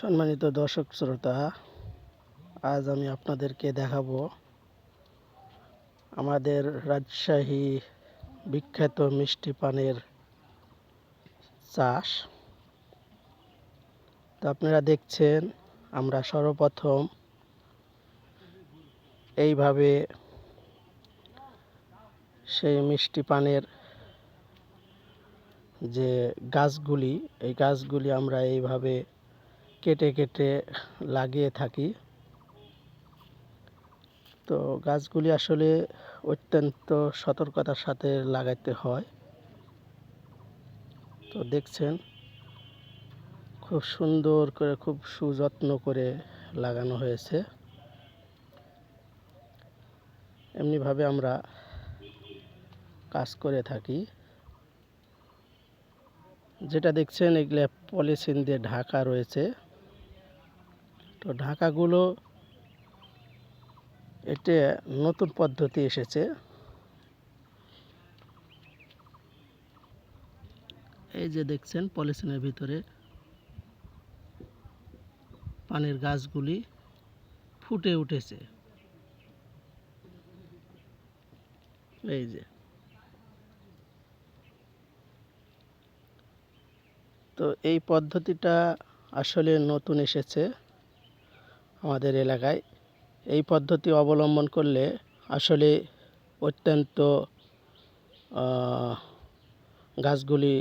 সম্মানিত দর্শক শ্রোতা, আজ আমি আপনাদেরকে দেখাবো আমাদের রাজশাহী বিখ্যাত মিষ্টি পানের চাষ। তো আপনারা দেখছেন, আমরা সর্বপ্রথম এইভাবে সেই মিষ্টি পানের যে গাছগুলি, এই গাছগুলি আমরা এইভাবে কেটে কেটে লাগিয়ে থাকি। তো গাছগুলি আসলে অত্যন্ত সতর্কতার সাথে লাগাইতে হয়। তো দেখছেন, খুব সুন্দর করে, খুব সুযত্ন করে লাগানো হয়েছে। এমনিভাবে আমরা কাজ করে থাকি। যেটা দেখছেন, এগুলো পলিথিন দিয়ে ঢাকা রয়েছে। তো ঢাকাগুলো এটা নতুন পদ্ধতি এসেছে। এই যে দেখছেন পলিথিনের ভিতরে পানির গাছগুলি ফুটে উঠেছে। এই যে। তো এই পদ্ধতিটা আসলে নতুন এসেছে। আমাদের এলাকায়। এই পদ্ধতি অবলম্বন করলে আসলে অত্যন্ত গাছগুলি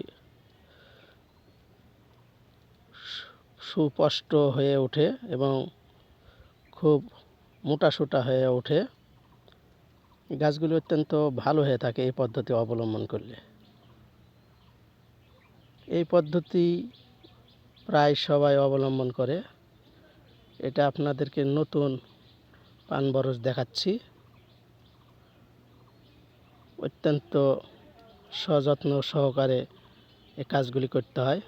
সুস্পষ্ট হয়ে ওঠে এবং খুব মোটাসোটা হয়ে ওঠে। গাছগুলি অত্যন্ত ভালো হয়ে থাকে এই পদ্ধতি অবলম্বন করলে। এই পদ্ধতি প্রায় সবাই অবলম্বন করে। এটা আপনাদেরকে নতুন পান বরজ দেখাচ্ছি। অত্যন্ত সযত্ন সহকারে এ কাজগুলি করতে হয়।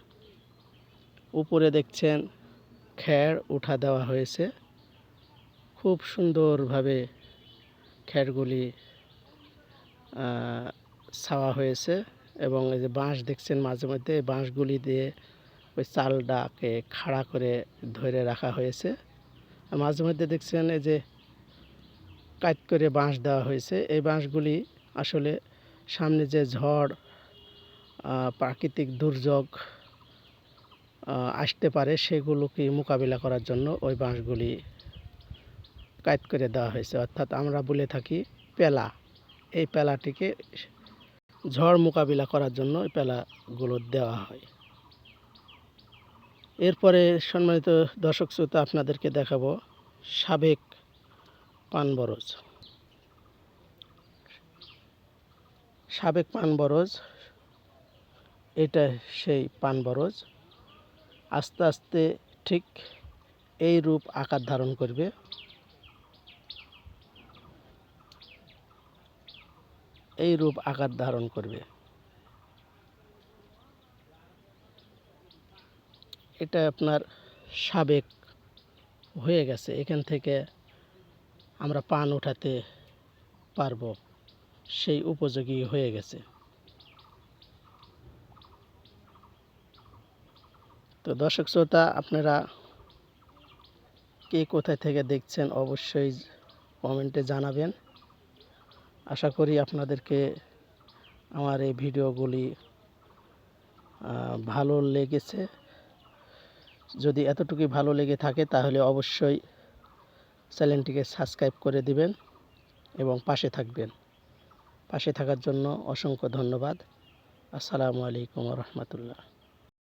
উপরে দেখছেন খ্যার উঠা দেওয়া হয়েছে। খুব সুন্দরভাবে খ্যারগুলি ছাওয়া হয়েছে এবং এই যে বাঁশ দেখছেন মাঝে মধ্যে এই বাঁশগুলি দিয়ে ওই চালটাকে খাড়া করে ধরে রাখা হয়েছে। মাঝে মধ্যে দেখছেন এই যে কাট করে বাঁশ দেওয়া হয়েছে। এই বাঁশগুলি আসলে সামনে যে ঝড় প্রাকৃতিক দুর্যোগ আসতে পারে সেগুলোকে মোকাবিলা করার জন্য ওই বাঁশগুলি কাট করে দেওয়া হয়েছে। অর্থাৎ আমরা বলে থাকি পেলা। এই পেলাটিকে ঝড় মোকাবিলা করার জন্য এই পেলাগুলো দেওয়া হয়। এরপরে সম্মানিত দর্শক শ্রোতা, আপনাদেরকে দেখাবো সাবেক পান বরজ সাবেক পান বরজ এটা সেই পান বরজ আস্তে আস্তে ঠিক এই রূপ আকার ধারণ করবে। এই রূপ আকার ধারণ করবে। এটা আপনার সাবেক হয়ে গেছে। এখান থেকে আমরা পান উঠাতে পারব। সেই উপযোগী হয়ে গেছে। তো দর্শক শ্রোতা, আপনারা কে কোথায় থেকে দেখছেন অবশ্যই কমেন্টে জানাবেন। আশা করি আপনাদেরকে আমার এই ভিডিওগুলি ভালো লেগেছে। যদি এতটুকুই ভালো লেগে থাকে, তাহলে অবশ্যই চ্যানেলটিকে সাবস্ক্রাইব করে দিবেন এবং পাশে থাকবেন। পাশে থাকার জন্য অসংখ্য ধন্যবাদ। আসসালামু আলাইকুম রহমতুল্লাহ।